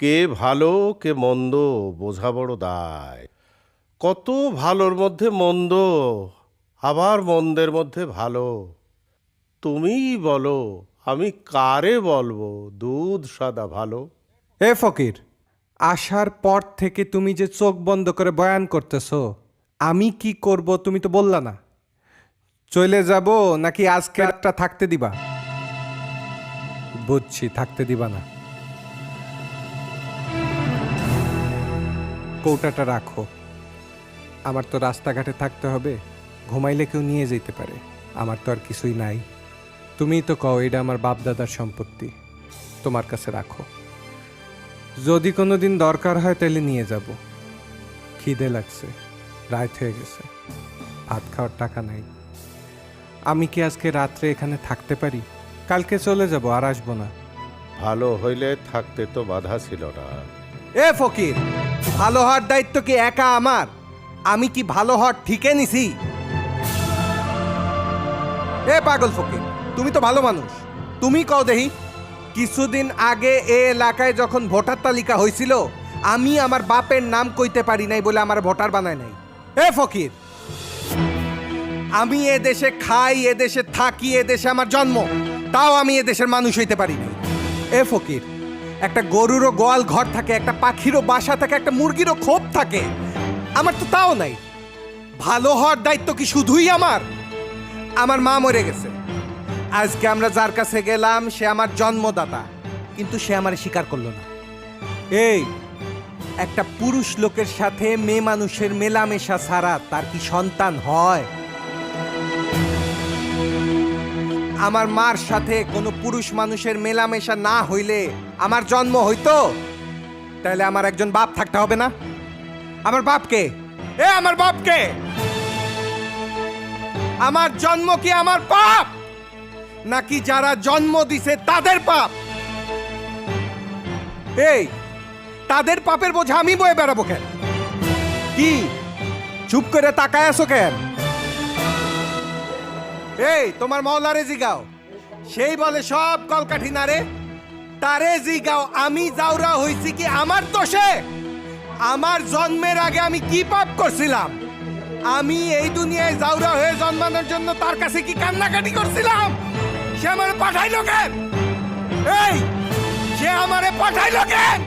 কে ভালো, কে মন্দ, বোঝা বড় দায়। কত ভালোর মধ্যে মন্দ, আবার মন্দের মধ্যে ভালো। তুমিই বলো, আমি কারে বলব, দুধ সাদা ভালো? এ ফকির, আসার পর থেকে তুমি যে চোখ বন্ধ করে বয়ান করতেছো, আমি কি করব তুমি তো বললা না। চলে যাব নাকি আজকে একটা থাকতে দিবা? বুঝছি, থাকতে দিবা না। কৌটাটা রাখো। আমার তো রাস্তাঘাটে থাকতে হবে। ঘুমাইলে কেউ নিয়ে যেতে পারে। আমার তো আর কিছুই নাই। তুমিই তো কও, এটা আমার বাপদাদার সম্পত্তি। তোমার কাছে রাখো। যদি কোনো দিন দরকার হয় তাহলে নিয়ে যাব। খিদে লাগছে। রাত হয়ে গেছে। ভাত খাওয়ার টাকা নাই। আমি কি আজকে রাত্রে এখানে থাকতে পারি? কালকে চলে যাব, আর আসব না। ভালো হইলে থাকতে তো বাধা ছিল না। এ ফকির, ভালো হওয়ার দায়িত্ব কি একা আমার? আমি কি ভালো হওয়ার ঠিকে নিছি? এ পাগল ফকির, তুমি তো ভালো মানুষ। তুমি কও দেহি, কিছুদিন আগে এ এলাকায় যখন ভোটার তালিকা হয়েছিল আমি আমার বাপের নাম কইতে পারি নাই বলে আমার ভোটার বানায় নাই। এ ফকির, আমি এ দেশে খাই, এ দেশে থাকি, এ দেশে আমার জন্ম, তাও আমি এ দেশের মানুষ হইতে পারি নাই। এ ফকির একটা গরুরও গোয়াল ঘর থাকে, একটা পাখিরও বাসা থাকে, একটা মুরগিরও খোপ থাকে। আমার তো তাও নাই। ভালো হওয়ার দায়িত্ব কি শুধুই আমার? আমার মা মরে গেছে। আজকে আমরা যার কাছে গেলাম, সে আমার জন্মদাতা, কিন্তু সে আমার স্বীকার করল না। এই, একটা পুরুষ লোকের সাথে মেয়ে মানুষের মেলামেশা ছাড়া তার কি সন্তান হয়? আমার মার সাথে কোনো পুরুষ মানুষের মেলামেশা না হইলে আমার জন্ম হইতো? তাহলে আমার একজন বাপ থাকতে হবে না? আমার বাপকে? এ আমার বাপকে! আমার জন্ম কি আমার পাপ নাকি যারা জন্ম দিছে তাদের পাপ এই, তাদের পাপের বোঝা আমি বয়ে বেড়াবো কেন? কি? চুপ করে তাকায় আছো কেন? এই, তোমার মহলারে জিগাও। সেই বলে সব কলকাঠি নারে তারে জিগাও, আমি যাওরা হইছি কি আমার দোষে? আমার জন্মের আগে আমি কি পাপ করছিলাম? আমি এই দুনিয়ায় যাওরা হয়ে জন্মানোর জন্য তার কাছে কি কান্নাকাটি করছিলাম? সে আমারে পাঠাইলো কেন? এই, সে আমারে পাঠাইলো কেন?